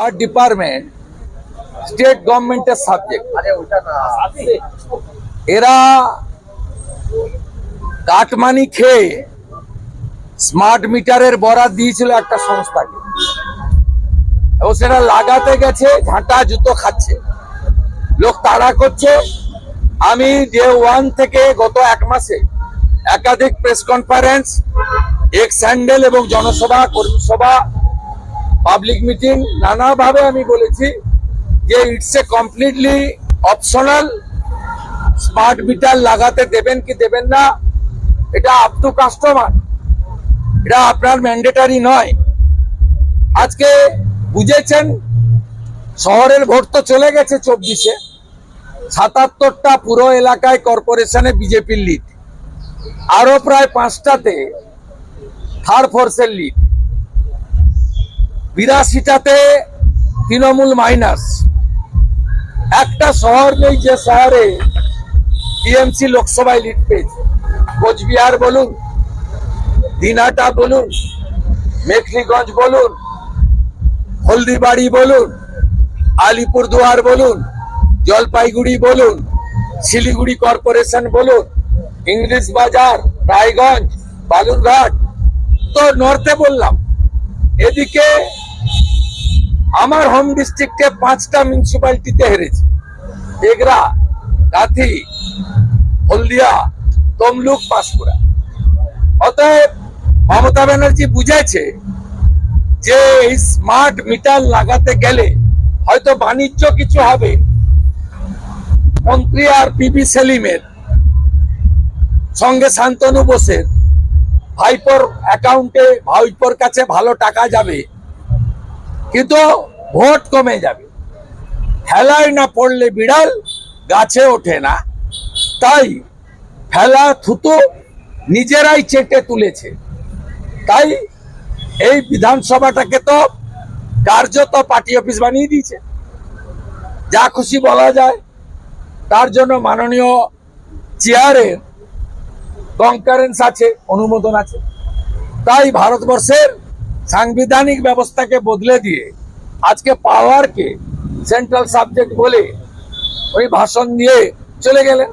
আর department state গভর্নমেন্টের subject এরা cut money খেয়ে স্মার্ট মিটারের বরাদ দিয়েছিল একটা সংস্থাকে। এবং সেটা লাগাতে গেছে ঝাঁটা জুতো খাচ্ছে। লোক তাড়া করছে। আমি ডে ওয়ান থেকে গত এক মাসে একাধিক প্রেস কনফারেন্স এক্স স্যান্ডেল এবং জনসভা কর্মী সভা পাবলিক মিটিং নানাভাবে আমি বলেছি যে it's a completely optional smart meter লাগাতে দেবেন কি দেবেন না, এটা আপ টু কাস্টমার এটা আপনার ম্যান্ডেটারি নয়। আজকে বুঝেছেন, শহরের ভোট তো চলে গেছে চব্বিশে, সাতাত্তরটা পুরো এলাকায় কর্পোরেশনে বিজেপির লিড আরও প্রায় পাঁচটাতে থার্ড ফোর্সের লিড বিরাশিটাতে তৃণমূল মাইনাস। একটা শহর নেই যে শহরে টিএমসি লোকসভায় লিড পেয়েছে। কোচবিহার বলুন, দিনাটা বলুন, মেখলিগঞ্জ বলুন, হলদিবাড়ি বলুন, আলিপুরদুয়ার বলুন, জলপাইগুড়ি বলুন, শিলিগুড়ি কর্পোরেশন বলুন, ইংলিশ বাজার, রায়গঞ্জ, বালুরঘাট, তো নর্থে বললাম। এদিকে আমার হোম ডিস্ট্রিক্টে পাঁচটা মিউনিসিপালিটিতে হেরেছে। এগরা গাথি হলদিয়া, তমলুক পাঁশকুড়া অতএব মমতা ব্যানার্জি বুঝেছে যে এই স্মার্ট মিটার লাগাতে গেলে হয়তো বাণিজ্য কিছু হবে। মন্ত্রী আর পিবি সেলিমের, সঙ্গে শান্তনু বোসের, ভাইপোর অ্যাকাউন্টে ভাইপোর কাছে ভালো টাকা যাবে। কিন্তু ভোট কমে যাবে। ফেলায় না পড়লে বিড়াল গাছে ওঠে না। তাই ফেলা থুতু নিজেরাই চেটে তুলেছে। তাই এই বিধানসভাটাকে তো কার্যত পার্টি অফিস বানিয়ে দিয়েছে। যা খুশি বলা যায়, তার জন্য মাননীয় চেয়ারে কনকারেন্স আছে, অনুমোদন আছে। তাই ভারতবর্ষের সাংবিধানিক ব্যবস্থাকে বদলে দিয়ে আজকে পাওয়ারকে সেন্ট্রাল সাবজেক্ট বলে ওই ভাষণ দিয়ে চলে গেলেন।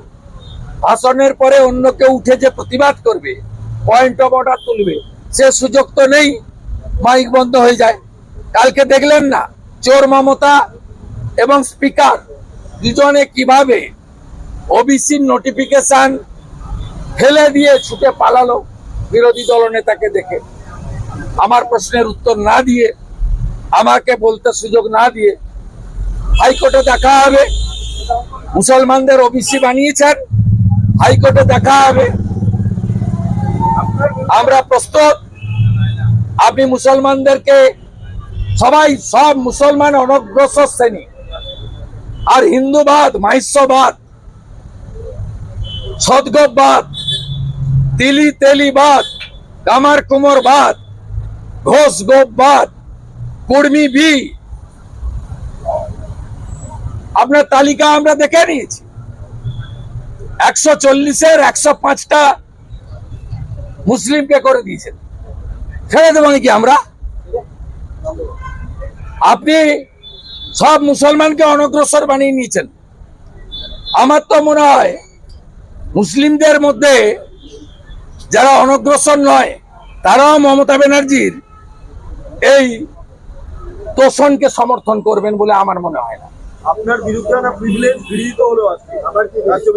ভাষণের পরে অন্য কেউ উঠে যে প্রতিবাদ করবে পয়েন্ট অফ অর্ডার তুলবে, সে সুযোগ তো নেই মাইক বন্ধ হয়ে যায়। কালকে দেখলেন না, চোর মমতা এবং স্পিকার দুজনে কীভাবে ওবিসির নোটিফিকেশন ফেলে দিয়ে ছুটে পালালো বিরোধী দলনেতাকে দেখে। আমার প্রশ্নের উত্তর না দিয়ে, আমাকে বলতে সুযোগ না দিয়ে হাইকোর্টে দেখা হবে। মুসলমানদের ওবিসি বানিয়েছেন, হাইকোর্টে দেখা হবে। আমরা প্রস্তুত। আপনি মুসলমানদেরকে, সবাই সব মুসলমান অনগ্রসর শ্রেণি। আর হিন্দুবাদ মাহিষ্যবাদ সদগবাদ তিলি তেলিবাদ কামার কুমোর বাদ ঘোষ গোপবাদ কুর্মি বি আপনার তালিকা আমরা দেখে নিয়েছি। একশো চল্লিশের একশো পাঁচটা মুসলিমকে করে দিয়েছেন। ছেড়ে দেবো নাকি আমরা? আপনি সব মুসলমানকে অনগ্রসর বানিয়ে নিয়েছেন। আমার তো মনে হয় মুসলিমদের মধ্যে যারা অনগ্রসর নয়, তারাও মমতা ব্যানার্জির এই তোষণকে সমর্থন করবেন বলে আমার মনে হয় না। আপনার বিরুদ্ধে গৃহীত কি রাজ্য